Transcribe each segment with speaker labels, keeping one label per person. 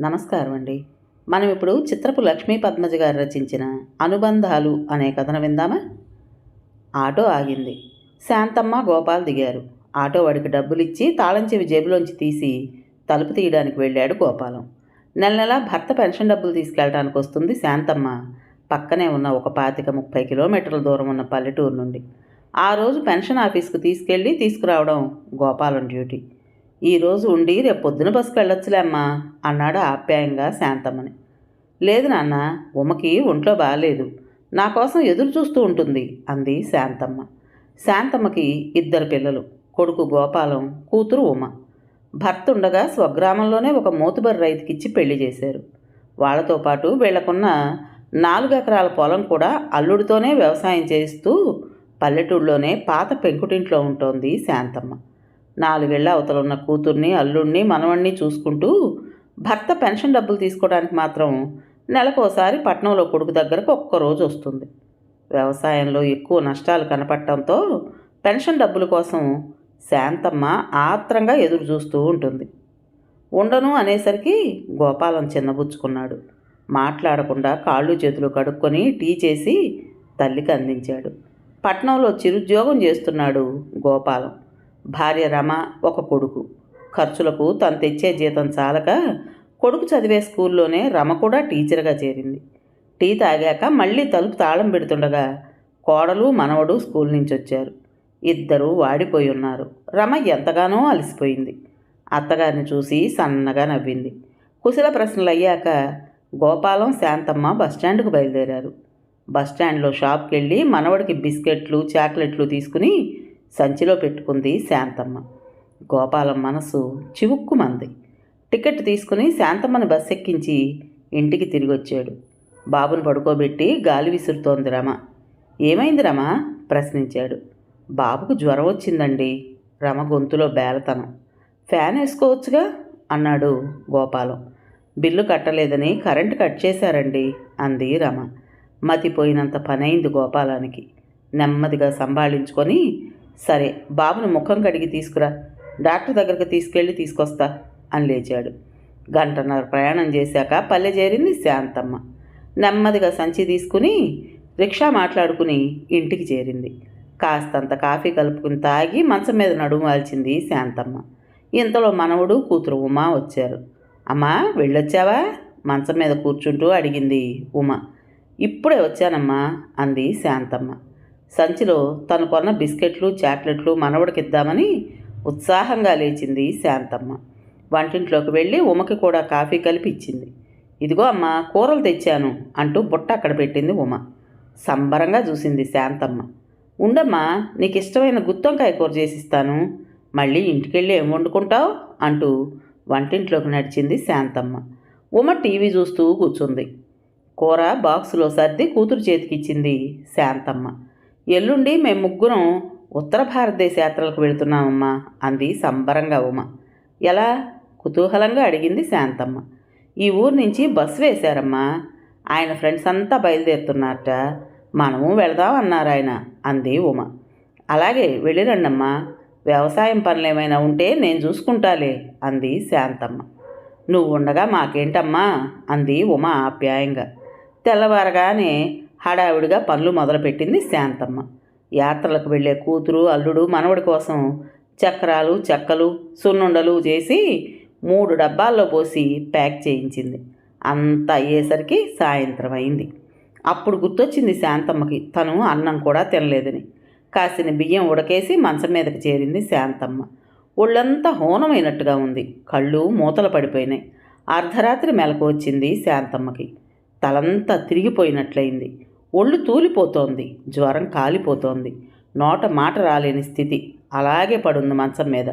Speaker 1: నమస్కారం అండి మనం ఇప్పుడు చిత్రపు లక్ష్మీ పద్మజ గారు రచించిన అనుబంధాలు అనే కథను విందామా? ఆటో ఆగింది. శాంతమ్మ గోపాల్ దిగారు. ఆటో వాడికి డబ్బులు ఇచ్చి తాళం చెవి జేబులోంచి తీసి తలుపు తీయడానికి వెళ్ళాడు గోపాలం. నెల నెల భర్త పెన్షన్ డబ్బులు తీసుకెళ్ళడానికి వస్తుంది శాంతమ్మ. పక్కనే ఉన్న ఒక పాతిక ముప్పై కిలోమీటర్ల దూరం ఉన్న పల్లెటూరు నుండి. ఆ రోజు పెన్షన్ ఆఫీస్కు తీసుకెళ్ళి తీసుకురావడం గోపాలం డ్యూటీ. ఈరోజు ఉండి రేపు పొద్దున బస్సుకు వెళ్ళొచ్చులే అమ్మా అన్నాడు ఆప్యాయంగా శాంతమ్మని. లేదు నాన్న ఉమకి ఒంట్లో బాగాలేదు నా కోసం ఎదురు చూస్తూ ఉంటుంది అంది శాంతమ్మ. శాంతమ్మకి ఇద్దరు పిల్లలు కొడుకు గోపాలం కూతురు ఉమ. భర్త ఉండగా స్వగ్రామంలోనే ఒక మోతుబరి రైతుకిచ్చి పెళ్ళి చేశారు. వాళ్ళతో పాటు వీళ్ళకున్న నాలుగు ఎకరాల పొలం కూడా అల్లుడితోనే వ్యవసాయం చేస్తూ పల్లెటూళ్ళలోనే పాత పెంకుటింట్లో ఉంటోంది శాంతమ్మ. నాలుగేళ్ళ అవతల ఉన్న కూతుర్ని అల్లుడిని మనవణ్ణి చూసుకుంటూ భర్త పెన్షన్ డబ్బులు తీసుకోవడానికి మాత్రం నెలకోసారి పట్నంలో కొడుకు దగ్గరకు ఒక్కరోజు వస్తుంది. వ్యవసాయంలో ఎక్కువ నష్టాలు కనపడటంతో పెన్షన్ డబ్బుల కోసం శాంతమ్మ ఆత్రంగా ఎదురు చూస్తూ ఉంటుంది. ఉండను అనేసరికి గోపాలం చిన్నబుచ్చుకున్నాడు. మాట్లాడకుండా కాళ్ళు చేతులు కడుక్కొని టీ చేసి తల్లికి అందించాడు. పట్నంలో చిరుద్యోగం చేస్తున్నాడు గోపాలం. భార్య రమ ఒక కొడుకు. ఖర్చులకు తను తెచ్చే జీతం చాలక కొడుకు చదివే స్కూల్లోనే రమ కూడా టీచర్గా చేరింది. టీ తాగాక మళ్ళీ తలుపు తాళం పెడుతుండగా కోడలు మనవడు స్కూల్ నుంచి వచ్చారు ఇద్దరూ వాడిపోయి ఉన్నారు రమ ఎంతగానో అలసిపోయింది. అత్తగారిని చూసి సన్నగా నవ్వింది. కుశల ప్రశ్నలు అయ్యాక గోపాలం శాంతమ్మ బస్టాండ్కు బయలుదేరారు. బస్టాండ్లో షాప్కి వెళ్ళి మనవడికి బిస్కెట్లు చాక్లెట్లు తీసుకుని సంచిలో పెట్టుకుంది శాంతమ్మ. గోపాలం మనసు చివుక్కుమంది. టికెట్ తీసుకుని శాంతమ్మని బస్ ఎక్కించి ఇంటికి తిరిగి వచ్చాడు బాబును పడుకోబెట్టి గాలి విసురుతోంది రమ. ఏమైంది రమ? ప్రశ్నించాడు. బాబుకు జ్వరం వచ్చిందండి. రమ గొంతులో బేలతనం. ఫ్యాన్ వేసుకోవచ్చుగా? అన్నాడు గోపాలం. బిల్లు కట్టలేదని కరెంటు కట్ చేశారండి అంది రమ. మతిపోయినంత పనైంది గోపాలానికి. నెమ్మదిగా సంభాళించుకొని సరే బాబును ముఖం కడిగి తీసుకురా. డాక్టర్ దగ్గరికి తీసుకెళ్ళి తీసుకొస్తా అని లేచాడు. గంటన్నర ప్రయాణం చేశాక పల్లె చేరింది శాంతమ్మ. నెమ్మదిగా సంచి తీసుకుని రిక్షా మాట్లాడుకుని ఇంటికి చేరింది. కాస్తంత కాఫీ కలుపుకుని తాగి మంచం మీద నడుము వాల్చింది శాంతమ్మ. ఇంతలో మనవడు కూతురు ఉమా వచ్చారు. అమ్మా వెళ్ళొచ్చావా? మంచం మీద కూర్చుంటూ అడిగింది ఉమ. ఇప్పుడే వచ్చానమ్మా అంది శాంతమ్మ. సంచిలో తను కొన్న బిస్కెట్లు చాక్లెట్లు మనవడికిద్దామని ఉత్సాహంగా లేచింది శాంతమ్మ. వంటింట్లోకి వెళ్ళి ఉమకి కూడా కాఫీ కలిపి ఇచ్చింది. ఇదిగో అమ్మ కూరలు తెచ్చాను అంటూ బుట్ట అక్కడ పెట్టింది ఉమ. సంబరంగా చూసింది శాంతమ్మ. ఉండమ్మా నీకు ఇష్టమైన గుత్తొంకాయ కూర చేసిస్తాను. మళ్ళీ ఇంటికెళ్ళి ఏం వండుకుంటావు? అంటూ వంటింట్లోకి నడిచింది శాంతమ్మ. ఉమ టీవీ చూస్తూ కూర్చుంది. కూర బాక్సులో సర్ది కూతురు చేతికిచ్చింది శాంతమ్మ. ఎల్లుండి మేము ముగ్గురం ఉత్తర భారతదేశ యాత్రలకు వెళుతున్నామమ్మా అంది సంబరంగా ఉమ. ఎలా? కుతూహలంగా అడిగింది శాంతమ్మ. ఈ ఊరు నుంచి బస్సు వేశారమ్మా. ఆయన ఫ్రెండ్స్ అంతా బయలుదేరుతున్నారట. మనము వెళదాం అన్నారు ఆయన అంది ఉమ. అలాగే వెళ్ళిరండమ్మా. వ్యవసాయం పనులు ఏమైనా ఉంటే నేను చూసుకుంటాలే అంది శాంతమ్మ. నువ్వు ఉండగా మాకేంటమ్మా? అంది ఉమ ఆప్యాయంగా. తెల్లవారగానే హడావిడిగా పనులు మొదలుపెట్టింది శాంతమ్మ. యాత్రలకు వెళ్ళే కూతురు అల్లుడు మనవడి కోసం చక్రాలు చెక్కలు సున్నుండలు చేసి మూడు డబ్బాల్లో పోసి ప్యాక్ చేయించింది. అంతా అయ్యేసరికి సాయంత్రం అయింది. అప్పుడు గుర్తొచ్చింది శాంతమ్మకి తను అన్నం కూడా తినలేదని. కాసిన బియ్యం ఉడకేసి మంచం మీదకి చేరింది శాంతమ్మ. ఒళ్ళంతా హోనమైనట్టుగా ఉంది. కళ్ళు మూతలు పడిపోయినాయి. అర్ధరాత్రి మెలకు వచ్చింది శాంతమ్మకి. తలంతా తిరిగిపోయినట్లయింది. ఒళ్ళు తూలిపోతోంది జ్వరం కాలిపోతోంది. నోట మాట రాలేని స్థితి. అలాగే పడుంది మంచం మీద.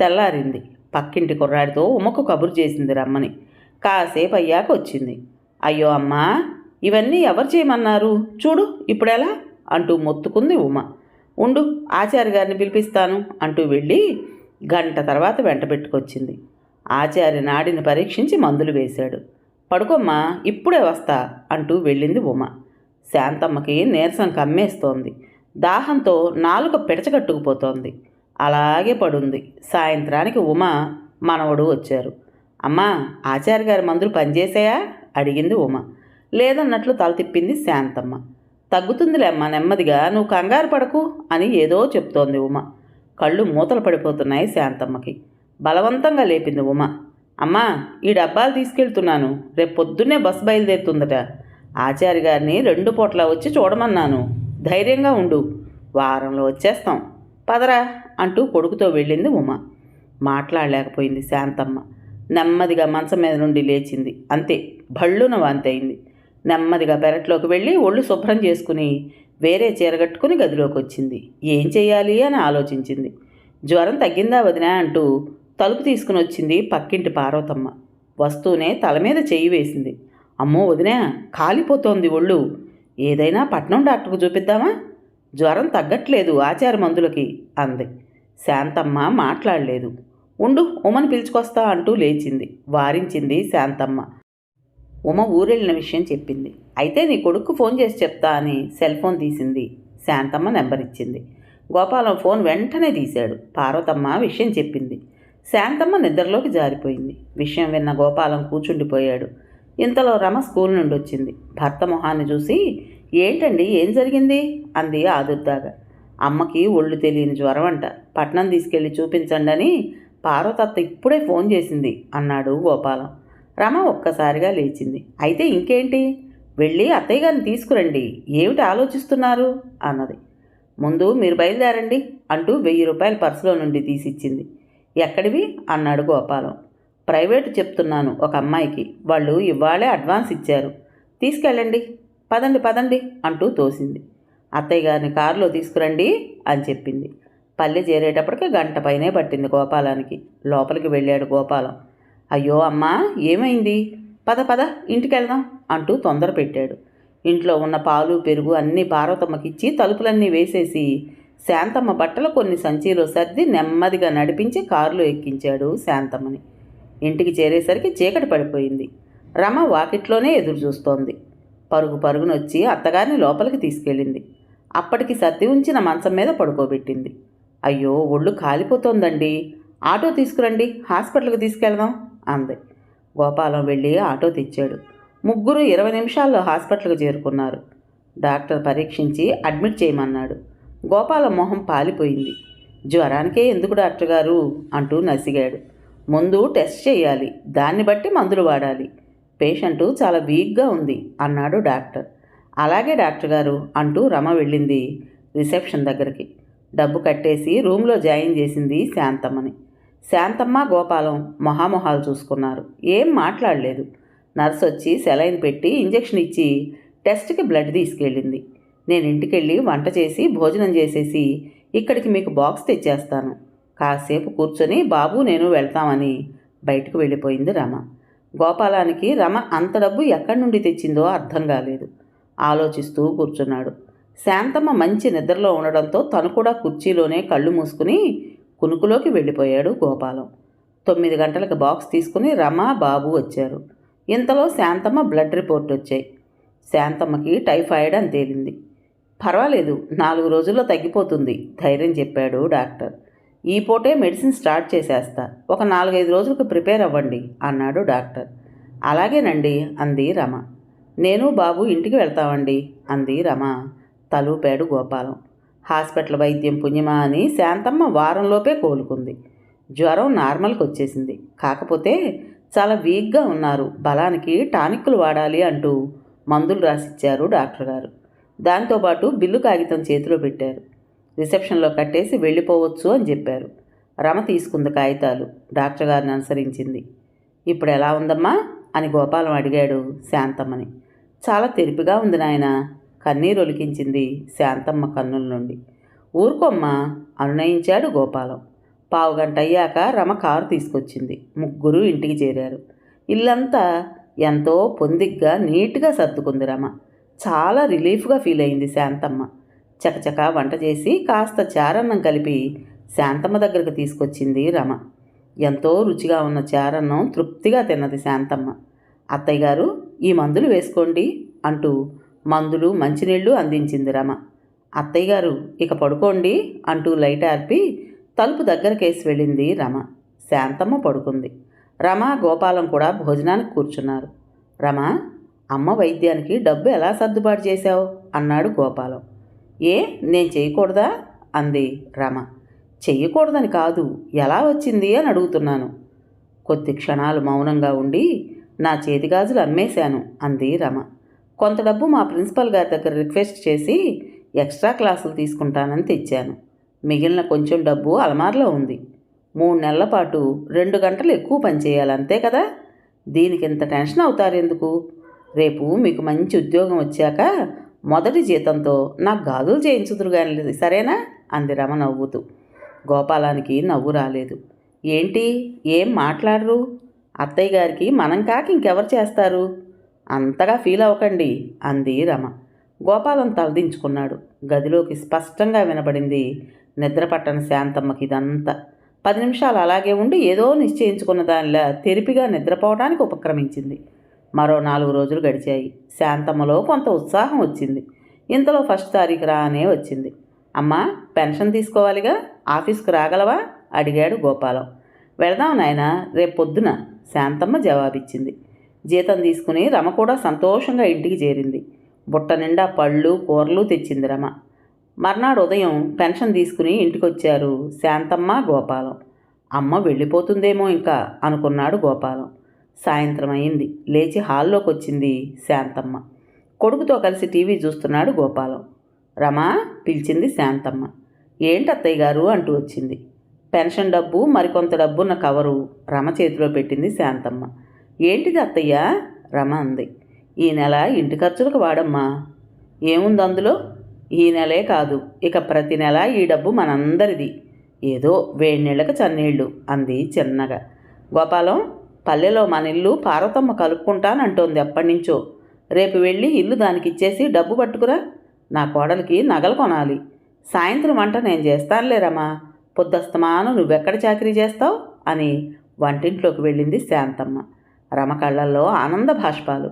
Speaker 1: తెల్లారింది. పక్కింటి కుర్రాడితో ఉమకు కబురు చేసింది రమ్మని. కాసేపు అయ్యాక వచ్చింది. అయ్యో అమ్మా ఇవన్నీ ఎవరు చేయమన్నారు? చూడు ఇప్పుడెలా? అంటూ మొత్తుకుంది ఉమ. ఉండు ఆచార్య గారిని పిలిపిస్తాను అంటూ వెళ్ళి గంట తర్వాత వెంట పెట్టుకొచ్చింది. ఆచార్య నాడిని పరీక్షించి మందులు వేశాడు. పడుకోమ్మా ఇప్పుడే వస్తా అంటూ వెళ్ళింది ఉమ. శాంతమ్మకి నీరసం కమ్మేస్తోంది. దాహంతో నాలుక పిడచగట్టుకుపోతోంది. అలాగే పడుంది. సాయంత్రానికి ఉమ మనవడు వచ్చారు. అమ్మా ఆచార్య గారి మందులు పనిచేసాయా అడిగింది ఉమ. లేదన్నట్లు తల తిప్పింది శాంతమ్మ. తగ్గుతుందిలేమ్మా నెమ్మదిగా నువ్వు కంగారు పడకు అని ఏదో చెప్తోంది ఉమ. కళ్ళు మూతలు పడిపోతున్నాయి శాంతమ్మకి. బలవంతంగా లేపింది ఉమ. అమ్మా ఈ డబ్బాలు తీసుకెళ్తున్నాను. రేపు పొద్దున్నే బస్సు బయలుదేరుతుందట. ఆచార్య గారిని రెండు పూట్ల వచ్చి చూడమన్నాను. ధైర్యంగా ఉండు. వారంలో వచ్చేస్తాం. పదరా అంటూ కొడుకుతో వెళ్ళింది ఉమ. మాట్లాడలేకపోయింది శాంతమ్మ. నెమ్మదిగా మంచం మీద నుండి లేచింది. అంతే భళ్ళున వాంతి అయింది నెమ్మదిగా పెరట్లోకి వెళ్ళి ఒళ్ళు శుభ్రం చేసుకుని వేరే చీర కట్టుకుని గదిలోకి వచ్చింది ఏం చేయాలి అని ఆలోచించింది. జ్వరం తగ్గిందా వదినా అంటూ తలుపు తీసుకుని వచ్చింది పక్కింటి పార్వతమ్మ. వస్తూనే తల మీద చేయి వేసింది. అమ్మో వదినా కాలిపోతోంది ఒళ్ళు. ఏదైనా పట్నం డాక్టర్కు చూపిద్దామా? జ్వరం తగ్గట్లేదు ఆచార మందులకి అంది. శాంతమ్మ మాట్లాడలేదు. ఉండు ఉమను పిలుచుకొస్తా అంటూ లేచింది. వారించింది శాంతమ్మ. ఉమ ఊరెళ్ళిన విషయం చెప్పింది. అయితే నీ కొడుకు ఫోన్ చేసి చెప్తా అని సెల్ ఫోన్ తీసింది. శాంతమ్మ నెంబర్ ఇచ్చింది గోపాలం ఫోన్ వెంటనే తీశాడు. పార్వతమ్మ విషయం చెప్పింది. శాంతమ్మ నిద్రలోకి జారిపోయింది. విషయం విన్న గోపాలం కూర్చుండిపోయాడు ఇంతలో రమ స్కూల్ నుండి వచ్చింది. భర్త మొహాన్ని చూసి ఏంటండి? ఏం జరిగింది? అంది ఆదుర్దాగా. అమ్మకి ఒళ్ళు తెలియని జ్వరం అంట పట్నం తీసుకెళ్ళి చూపించండి అని పార్వతత్త ఇప్పుడే ఫోన్ చేసింది అన్నాడు గోపాలం. రమ ఒక్కసారిగా లేచింది. అయితే ఇంకేంటి? వెళ్ళి అత్తయ్య గారిని తీసుకురండి. ఏమిటి ఆలోచిస్తున్నారు? అన్నది. ముందు మీరు బయలుదేరండి అంటూ వెయ్యి రూపాయలు పర్సులో నుండి తీసిచ్చింది. ఎక్కడివి? అన్నాడు గోపాలం. ప్రైవేటు చెప్తున్నాను ఒక అమ్మాయికి. వాళ్ళు ఇవాళే అడ్వాన్స్ ఇచ్చారు. తీసుకెళ్ళండి. పదండి పదండి అంటూ తోసింది. అత్తయ్య గారిని కారులో తీసుకురండి అని చెప్పింది. పల్లె చేరేటప్పటికి గంట పైనే పట్టింది గోపాలానికి. లోపలికి వెళ్ళాడు గోపాలం. అయ్యో అమ్మా ఏమైంది? పద పద ఇంటికి వెళ్దాం అంటూ తొందర పెట్టాడు. ఇంట్లో ఉన్న పాలు పెరుగు అన్నీ పార్వతమ్మకిచ్చి తలుపులన్నీ వేసేసి శాంతమ్మ బట్టలు కొన్ని సంచిలో సర్ది నెమ్మదిగా నడిపించి కారులో ఎక్కించాడు శాంతమ్మని. ఇంటికి చేరేసరికి చీకటి పడిపోయింది. రమ వాకిట్లోనే ఎదురు చూస్తోంది. పరుగు పరుగునొచ్చి అత్తగారిని లోపలికి తీసుకెళ్ళింది. అప్పటికి సర్ది ఉంచిన మంచం మీద పడుకోబెట్టింది. అయ్యో ఒళ్ళు కాలిపోతోందండి. ఆటో తీసుకురండి. హాస్పిటల్కి తీసుకెళ్దాం అంది. గోపాలం వెళ్ళి ఆటో తెచ్చాడు. ముగ్గురు ఇరవై నిమిషాల్లో హాస్పిటల్కి చేరుకున్నారు. డాక్టర్ పరీక్షించి అడ్మిట్ చేయమన్నాడు. గోపాలం మొహం పాలిపోయింది. జ్వరానికే ఎందుకు డాక్టర్ గారు అంటూ నసిగాడు. ముందు టెస్ట్ చేయాలి. దాన్ని బట్టి మందులు వాడాలి. పేషెంటు చాలా వీక్గా ఉంది అన్నాడు డాక్టర్. అలాగే డాక్టర్ గారు అంటూ రమ వెళ్ళింది రిసెప్షన్ దగ్గరికి. డబ్బు కట్టేసి రూమ్లో జాయిన్ చేసింది శాంతమ్మని. శాంతమ్మ గోపాలం మొహామొహాలు చూసుకున్నారు. ఏం మాట్లాడలేదు. నర్స్ వచ్చి సెలైన్ పెట్టి ఇంజెక్షన్ ఇచ్చి టెస్ట్కి బ్లడ్ తీసుకెళ్ళింది. నేను ఇంటికెళ్ళి వంట చేసి భోజనం చేసేసి ఇక్కడికి మీకు బాక్స్ తెచ్చేస్తాను. కాసేపు కూర్చొని బాబు నేను వెళ్తామని బయటకు వెళ్ళిపోయింది రమ. గోపాలానికి రమ అంత డబ్బు ఎక్కడి నుండి తెచ్చిందో అర్థం కాలేదు ఆలోచిస్తూ కూర్చున్నాడు. శాంతమ్మ మంచి నిద్రలో ఉండడంతో తను కూడా కుర్చీలోనే కళ్ళు మూసుకుని కునుకులోకి వెళ్ళిపోయాడు గోపాలం. తొమ్మిది గంటలకు బాక్స్ తీసుకుని రమ బాబు వచ్చారు. ఇంతలో శాంతమ్మ బ్లడ్ రిపోర్ట్ వచ్చాయి. శాంతమ్మకి టైఫాయిడ్ అని తేలింది. పర్వాలేదు నాలుగు రోజుల్లో తగ్గిపోతుంది ధైర్యం చెప్పాడు డాక్టర్. ఈ పూటే మెడిసిన్ స్టార్ట్ చేసేస్తా. ఒక నాలుగైదు రోజులకు ప్రిపేర్ అవ్వండి అన్నాడు డాక్టర్. అలాగేనండి అంది రమ. నేను బాబు ఇంటికి వెళ్తామండి అంది రమ. తలూపాడు గోపాలం. హాస్పిటల్ వైద్యం పుణ్యమా అని శాంతమ్మ వారంలోపే కోలుకుంది. జ్వరం నార్మల్కి వచ్చేసింది. కాకపోతే చాలా వీక్గా ఉన్నారు బలానికి టానిక్లు వాడాలి అంటూ మందులు రాసిచ్చారు డాక్టర్ గారు దాంతోపాటు బిల్లు కాగితం చేతిలో పెట్టారు. రిసెప్షన్లో కట్టేసి వెళ్ళిపోవచ్చు అని చెప్పారు. రమ తీసుకుంది కాగితాలు. డాక్టర్ గారిని అనుసరించింది. ఇప్పుడు ఎలా ఉందమ్మా? అని గోపాలం అడిగాడు శాంతమ్మని. చాలా తెరిపిగా ఉంది నాయన కన్నీరు ఒలికించింది శాంతమ్మ కన్నుల నుండి. ఊరుకోమ్మా అనునయించాడు గోపాలం. పావుగంట అయ్యాక రమ కారు తీసుకొచ్చింది. ముగ్గురు ఇంటికి చేరారు. ఇల్లంతా ఎంతో పొందిగ్గా నీట్గా సర్దుకుంది రమ. చాలా రిలీఫ్గా ఫీల్ అయింది శాంతమ్మ. చకచక వంట చేసి కాస్త చారన్నం కలిపి శాంతమ్మ దగ్గరకు తీసుకొచ్చింది రమ. ఎంతో రుచిగా ఉన్న చారన్నం తృప్తిగా తిన్నది శాంతమ్మ. అత్తయ్య గారు ఈ మందులు వేసుకోండి అంటూ మందులు మంచినీళ్ళు అందించింది రమ. అత్తయ్య గారు ఇక పడుకోండి అంటూ లైట్ ఆర్పి తలుపు దగ్గరకేసి వెళ్ళింది రమ. శాంతమ్మ పడుకుంది. రమ గోపాలం కూడా భోజనానికి కూర్చున్నారు. రమ అమ్మ వైద్యానికి డబ్బు ఎలా సర్దుబాటు చేశావు? అన్నాడు గోపాలం. ఏ? నేను చేయకూడదా? అంది రమ. చెయ్యకూడదని కాదు. ఎలా వచ్చింది అని అడుగుతున్నాను. కొద్ది క్షణాలు మౌనంగా ఉండి నా చేతిగాజులు అమ్మేశాను అంది రమ. కొంత డబ్బు మా ప్రిన్సిపల్ గారి దగ్గర రిక్వెస్ట్ చేసి ఎక్స్ట్రా క్లాసులు తీసుకుంటానని తెచ్చాను. మిగిలిన కొంచెం డబ్బు అలమార్లో ఉంది. మూడు నెలల పాటు రెండు గంటలు ఎక్కువ పనిచేయాలి అంతే కదా? దీనికి ఇంత టెన్షన్ అవుతారు ఎందుకు? రేపు మీకు మంచి ఉద్యోగం వచ్చాక మొదటి జీతంతో నాకు గాజులు చేయించుదురు కానీ సరేనా? అంది రమ నవ్వుతూ. గోపాలానికి నవ్వు రాలేదు. ఏంటి? ఏం మాట్లాడరు? అత్తయ్య గారికి మనం కాక ఇంకెవరు చేస్తారు? అంతగా ఫీల్ అవ్వకండి అంది రమ. గోపాలం తలదించుకున్నాడు. గదిలోకి స్పష్టంగా వినబడింది నిద్రపట్టని శాంతమ్మకి ఇదంతా. పది నిమిషాలు అలాగే ఉండి ఏదో నిశ్చయించుకున్న దానిలా తెరిపిగా నిద్రపోవడానికి ఉపక్రమించింది. మరో నాలుగు రోజులు గడిచాయి. శాంతమ్మలో కొంత ఉత్సాహం వచ్చింది. ఇంతలో ఫస్ట్ తారీఖు రానే వచ్చింది. అమ్మా పెన్షన్ తీసుకోవాలిగా? ఆఫీస్కి రాగలవా? అడిగాడు గోపాలం. వెళదాం నాయన రేపు పొద్దున శాంతమ్మ జవాబిచ్చింది. జీతం తీసుకుని రమ కూడా సంతోషంగా ఇంటికి చేరింది. బుట్ట నిండా పళ్ళు కూరలు తెచ్చింది రమ. మర్నాడు ఉదయం పెన్షన్ తీసుకుని ఇంటికొచ్చారు శాంతమ్మ గోపాలం. అమ్మ వెళ్ళిపోతుందేమో ఇంకా అనుకున్నాడు గోపాలం. సాయంత్రం అయింది లేచి హాల్లోకి వచ్చింది శాంతమ్మ. కొడుకుతో కలిసి టీవీ చూస్తున్నాడు గోపాలం. రమా పిలిచింది శాంతమ్మ. ఏంటి అత్తయ్య గారు? అంటూ వచ్చింది. పెన్షన్ డబ్బు మరికొంత డబ్బున్న కవరు రమ చేతిలో పెట్టింది శాంతమ్మ. ఏంటిది అత్తయ్య? రమ అంది. ఈ నెల ఇంటి ఖర్చులకు వాడమ్మా. ఏముంది అందులో? ఈ నెలే కాదు. ఇక ప్రతి నెల ఈ డబ్బు మనందరిది. ఏదో వేడి నీళ్ళకి చన్నీళ్ళు అంది చిన్నగా. గోపాలం పల్లెలో మన ఇల్లు పార్వతమ్మ కలుపుకుంటానంటోంది అప్పటినుంచో. రేపు వెళ్ళి ఇల్లు దానికి ఇచ్చేసి డబ్బు పట్టుకురా. నా కోడలికి నగలు కొనాలి. సాయంత్రం వంట నేను చేస్తానులేరమ్మా పొద్దస్తమానం నువ్వెక్కడ చాకరీ చేస్తావు? అని వంటింట్లోకి వెళ్ళింది శాంతమ్మ. రమ కళ్ళల్లో ఆనంద భాష్పాలు.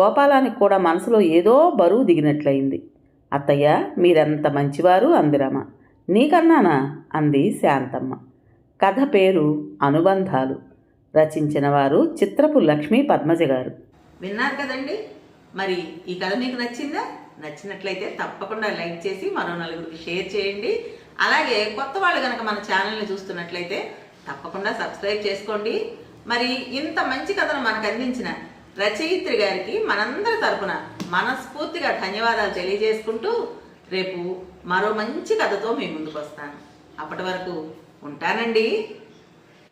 Speaker 1: గోపాలానికి కూడా మనసులో ఏదో బరువు దిగినట్లయింది. అత్తయ్య మీరెంత మంచివారు? అంది రమ. నీకన్నానా? అంది శాంతమ్మ. కథ పేరు అనుబంధాలు. రచించిన వారు చిత్రపు లక్ష్మీ పద్మజ గారు. విన్నారు కదండి? మరి ఈ కథ మీకు నచ్చిందా? నచ్చినట్లయితే తప్పకుండా లైక్ చేసి మరో నలుగురికి షేర్ చేయండి. అలాగే కొత్త వాళ్ళు కనుక మన ఛానల్ని చూస్తున్నట్లయితే తప్పకుండా సబ్స్క్రైబ్ చేసుకోండి. మరి ఇంత మంచి కథను మనకు అందించిన రచయిత్రి గారికి మనందరి తరపున మనస్ఫూర్తిగా ధన్యవాదాలు తెలియజేసుకుంటూ రేపు మరో మంచి కథతో మీ ముందుకు వస్తాను. అప్పటి వరకు ఉంటానండి.